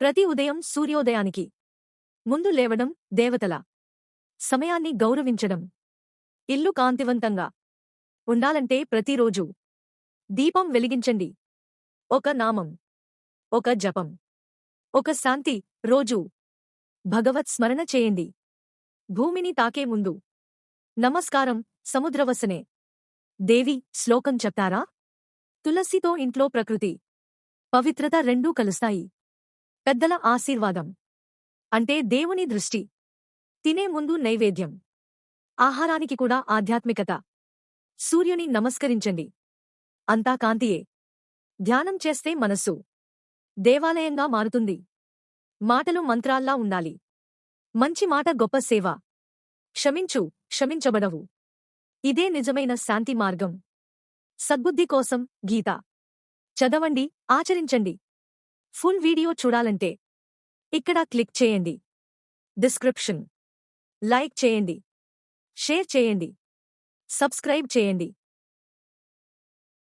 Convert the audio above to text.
ప్రతి ఉదయం సూర్యోదయానికి ముందు లేవడం దేవతల సమయాన్ని గౌరవించడం. ఇల్లు కాంతివంతంగా ఉండాలంటే ప్రతిరోజు దీపం వెలిగించండి. ఒక నామం ఒక జపం ఒక శాంతి రోజు భగవత్ స్మరణ చేయండి. భూమిని తాకే ముందు నమస్కారం సముద్రవసనే. దేవి శ్లోకం చెప్తారా? తులసితో ఇంట్లో ప్రకృతి పవిత్రత రెండూ కలుస్తాయి. పెద్దల ఆశీర్వాదం. అంటే దేవుని దృష్టి. తినే ముందు నైవేద్యం. ఆహారానికి కూడా ఆధ్యాత్మికత. సూర్యుని నమస్కరించండి. అంతా కాంతియే. ధ్యానం చేస్తే మనస్సు. దేవాలయంగా మారుతుంది. మాటలు మంత్రాల్లా ఉండాలి. మంచి మాట గొప్ప సేవ. క్షమించు క్షమించబడవు. ఇదే నిజమైన శాంతి మార్గం. సద్బుద్ధి కోసం గీత. చదవండి ఆచరించండి. ఫుల్ వీడియో చూడాలంటే ఇక్కడ క్లిక్ చేయండి. డిస్క్రిప్షన్. లైక్ చేయండి. షేర్ చేయండి. సబ్స్క్రైబ్ చేయండి.